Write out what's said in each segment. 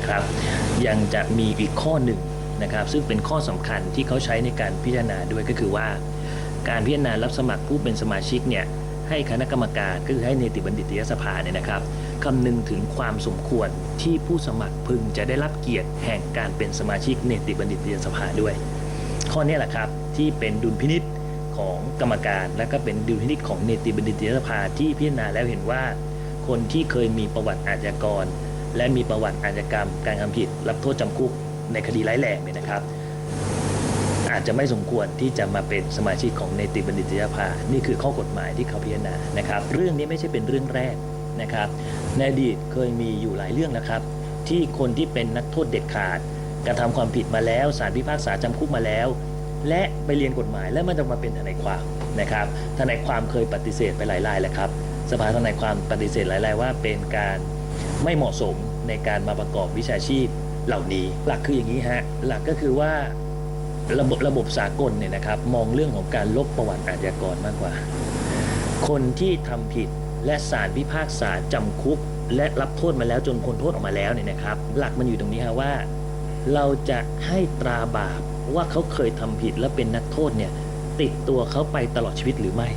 นะครับ ยังจะมีอีกข้อหนึ่งนะครับ ซึ่งเป็นข้อสำคัญที่เขาใช้ในการพิจารณาด้วยก็คือว่า การพิจารณารับสมัครผู้เป็นสมาชิกเนี่ยให้คณะกรรมการก็คือให้เนติบัณฑิตยสภาเนี่ยนะครับคำนึงถึงความสมควรที่ผู้สมัครพึงจะได้รับเกียรติแห่งการเป็นสมาชิกเนติบัณฑิตยสภาด้วย ข้อนี้แหละครับที่เป็นดุลพินิษของกรรมการ และก็เป็นดุลพินิษของเนติบัณฑิตยสภาที่พิจารณาแล้วเห็นว่า คนที่เคยมีประวัติอาชญากร และมีประวัติอาชญากรรมการทำผิด รับโทษจำคุกในคดีร้ายแรงเนี่ยนะครับ อาจจะไม่สมควรที่จะมาเป็นสมาชิกของเนติบัณฑิตยภา นี่คือข้อกฎหมายที่เขาพิจารณานะครับ เรื่องนี้ไม่ใช่เป็นเรื่องแรกนะครับ ในอดีตเคยมีอยู่หลายเรื่องนะครับ ที่คนที่เป็นนักโทษเด็ดขาดกระทำความผิดมาแล้วศาลพิพากษาจำคุกมาแล้ว และไปเรียนกฎหมายแล้วมันจะมาเป็นทนายความนะครับทนายความเคยปฏิเสธไปหลายรายแล้วครับสภาทนายความปฏิเสธหลายรายว่าเป็นการ ไม่เหมาะสมในการมาประกอบวิชาชีพเหล่านี้ หลักคืออย่างนี้ฮะหลักก็คือว่าระบบระบบสากลเนี่ยนะครับ มองเรื่องของการลบประวัติอาชญากรมากกว่า คนที่ทำผิดและศาลพิพากษาจำคุก และรับโทษมาแล้วจนพ้นโทษออกมาแล้วเนี่ยนะครับ หลักมันอยู่ตรงนี้ฮะว่า เราจะให้ตราบาปว่าเขาเคยทำผิดและเป็นนักโทษเนี่ยติดตัวเขาไปตลอดชีวิตหรือไม่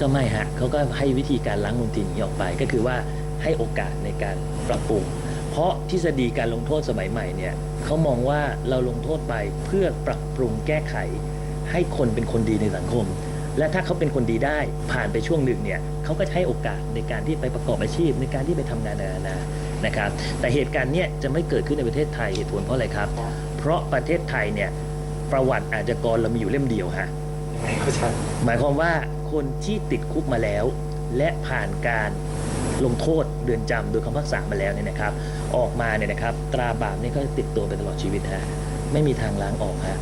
ก็ไม่ฮะเขาก็ให้วิธีการล้างมลทินนี้ออกไปก็คือว่า ให้โอกาสในการปรับปรุง เพราะทฤษฎีการลงโทษสมัยใหม่เนี่ยเขามองว่าเราลงโทษไปเพื่อปรับปรุงแก้ไข ให้คนเป็นคนดีในสังคม และถ้าเขาเป็นคนดีได้ผ่านไปช่วงหนึ่งเนี่ยเขาก็จะให้โอกาสในการที่ไปประกอบอาชีพ ในการที่ไปทำงานนานานะครับแต่เหตุการณ์เนี้ยจะไม่เกิดขึ้นในประเทศไทยเหตุผลเพราะอะไรครับ เพราะประเทศไทยเนี่ยประวัติอาชญากรเรามีอยู่เล่มเดียวฮะยังไงก็ชัดหมายความว่าคนที่ติดคุกมาแล้ว และผ่านการ ลงโทษเดือนจำโดยคำพิพากษามาแล้วเนี่ยนะครับ ออกมาเนี่ยนะครับ ตราบาปนี่ก็ติดตัวไปตลอดชีวิตฮะไม่มีทางล้างออกฮะ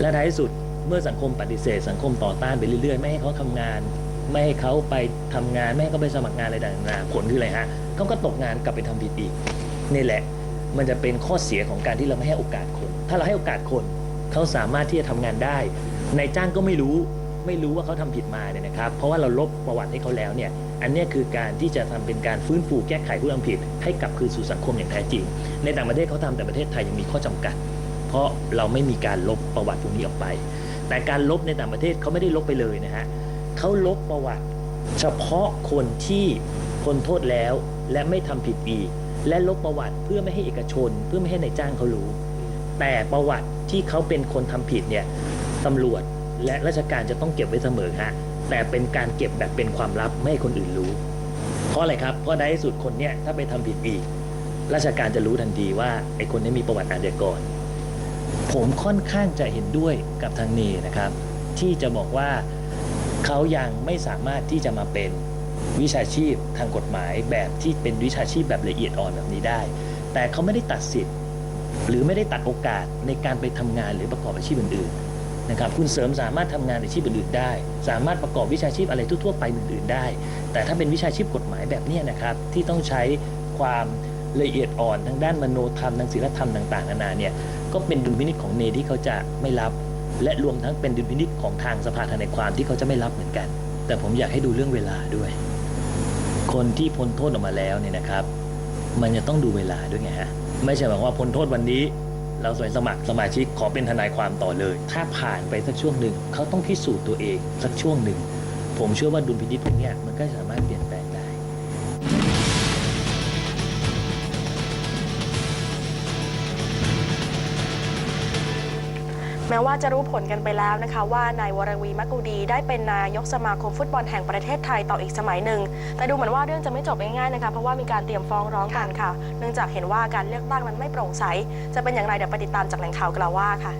และท้ายที่สุดเมื่อสังคมปฏิเสธ สังคมต่อต้านไปเรื่อยๆ ไม่ให้เขาทำงาน ไม่ให้เขาไปทำงาน ไม่ให้เขาไปสมัครงานอะไรต่างๆผลคืออะไรฮะเขาก็ตกงานกลับไปทำผิดอีกนี่แหละมันจะเป็นข้อเสียของการที่เราไม่ให้โอกาสคน ถ้าเราให้โอกาสคนเขาสามารถที่จะทำงานได้นายจ้างก็ไม่รู้ไม่รู้ว่าเขาทำผิดมาเนี่ยนะครับ เพราะว่าเราลบประวัติให้เขาแล้วเนี่ย อันนี้คือการที่จะทำเป็นการฟื้นฟูแก้ไขผู้ทำผิด ให้กลับคืนสู่สังคมอย่างแท้จริง ในต่างประเทศเขาทำแต่ประเทศไทยยังมีข้อจำกัด เพราะเราไม่มีการลบประวัติพวกนี้ออกไป แต่การลบในต่างประเทศเขาไม่ได้ลบไปเลยนะฮะเขาลบประวัติ เฉพาะคนที่พ้นโทษแล้วและไม่ทำผิดอีก และลบประวัติเพื่อไม่ให้เอกชน เพื่อไม่ให้ในายจ้างเขารู้ แต่ประวัติที่เขาเป็นคนทำผิดเนี่ยตำรวจและราชการจะต้องเก็บไว้เสมอฮะ แต่เป็นการเก็บแบบเป็นความลับไม่ให้คนอื่นรู้ เพราะอะไรครับ เพราะในที่สุดคนเนี้ยถ้าไปทำผิดอีก ราชการจะรู้ทันทีว่าไอ้คนนี้มีประวัติอาชญากร ผมค่อนข้างจะเห็นด้วยกับทางเนนะครับ ที่จะบอกว่าเขายังไม่สามารถที่จะมาเป็นวิชาชีพทางกฎหมายแบบที่เป็นวิชาชีพแบบละเอียดอ่อนแบบนี้ได้ แต่เขาไม่ได้ตัดสิทธิ์ หรือไม่ได้ตัดโอกาสในการไปทำงานหรือประกอบอาชีพอื่นๆ นะครับคุณเสริมสามารถทำงานอาชีพอื่นๆได้ สามารถประกอบวิชาชีพอะไรทั่วๆไปอื่นๆได้ แต่ถ้าเป็นวิชาชีพกฎหมายแบบนี้นะครับที่ต้องใช้ความละเอียดอ่อนทางด้านมโนธรรมทางศีลธรรมต่างๆนานาเนี่ยก็เป็นดุลพินิจของเนที่เขาจะไม่รับ และรวมทั้งเป็นดุลพินิจของทางสภาทนายความที่เขาจะไม่รับเหมือนกัน แต่ผมอยากให้ดูเรื่องเวลาด้วย คนที่พ้นโทษออกมาแล้วเนี่ยนะครับ มันจะต้องดูเวลาด้วยไงฮะไม่ใช่แบบว่าพ้นโทษวันนี้ เราสมัครสมัครสมาชิกขอเป็นทนายความต่อเลย ถ้าผ่านไปสักช่วงหนึ่งเขาต้องพิสูจน์ตัวเองสักช่วงหนึ่ง ผมเชื่อว่าดุลพินิจพวกเนี้ยมันก็สามารถเปลี่ยนแปลง แม้ว่าจะรู้ผลกันไปแล้วนะคะว่านายวรวีมะกูดี ได้เป็นนายกสมาคมฟุตบอลแห่งประเทศไทยต่ออีกสมัยหนึ่ง แต่ดูเหมือนว่าเรื่องจะไม่จบง่ายๆนะคะเพราะว่ามีการเตรียมฟ้องร้องกันค่ะ เนื่องจากเห็นว่าการเลือกตั้งนั้นไม่โปร่งใส จะเป็นอย่างไรเดี๋ยวไปติดตามจากแหล่งข่าวกล่าวว่าค่ะ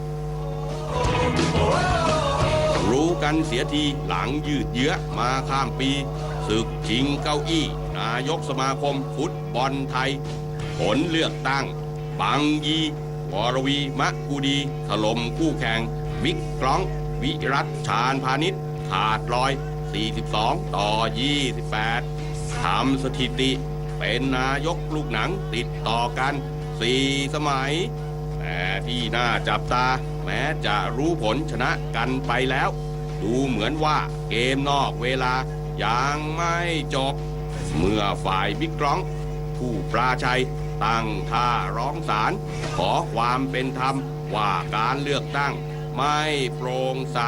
รู้กันเสียทีหลังยืดเยื้อมาข้ามปีศึกชิงเก้าอี้ นายกสมาคมฟุตบอลไทย ผลเลือกตั้งปังยี วรวี มะกูดี ถล่มคู่แข่งวิกกล้อง วิรัตชาญพาณิชย์ขาดลอย 42 ต่อ 28 ทำสถิติ เป็นนายกลูกหนังติดต่อกัน 4 สมัย แต่ที่น่าจับตา แม้จะรู้ผลชนะกันไปแล้ว ดูเหมือนว่าเกมนอกเวลายังไม่จบ เมื่อฝ่ายบิ๊กกร้อง ผู้ปราชัย ตั้งท่าร้องศาลขอความเป็นธรรมว่าการเลือกตั้ง ไม่โปร่งใส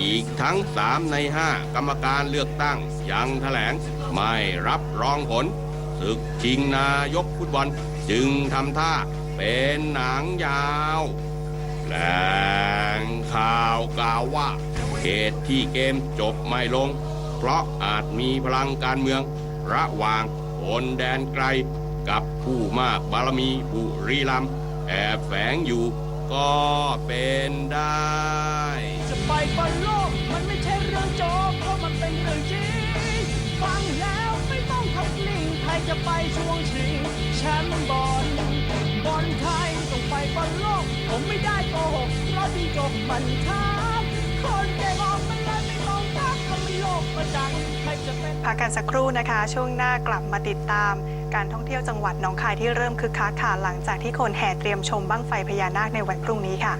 อีกทั้งสามในห้ากรรมการเลือกตั้ง ยังแถลงไม่รับรองผลศึกชิงนายกฟุตบอลจึงทำท่าเป็นหนังยาวแหล่งข่าวกล่าวว่าเหตุที่เกมจบไม่ลง เพราะอาจมีพลังการเมือง ระหว่างคนแดนไกล กับผู้มากบารมีบุรีรัมย์แอบแฝงอยู่ก็เป็นได้ จะไปบอลโลกมันไม่ใช่เรื่องโจ๊กเพราะมันเป็นเรื่องจริงฟังแล้วไม่ต้องทักลิงใครจะไปช่วงชิงแชมป์บอลบอลไทยต้องไปบอลโลก ผมไม่ได้โกหกเพราะดีจบมันครับคนเก่งออกมาเลยไม่ต้องทักทำให้โลกประจักษ์ใครจะเป็นพักกันสักครู่นะคะ ช่วงหน้ากลับมาติดตาม การท่องเที่ยวจังหวัดหนองคายที่เริ่มคึกคักค่ะหลังจากที่คนแห่เตรียมชมบั้งไฟพญานาคในวันพรุ่งนี้ค่ะ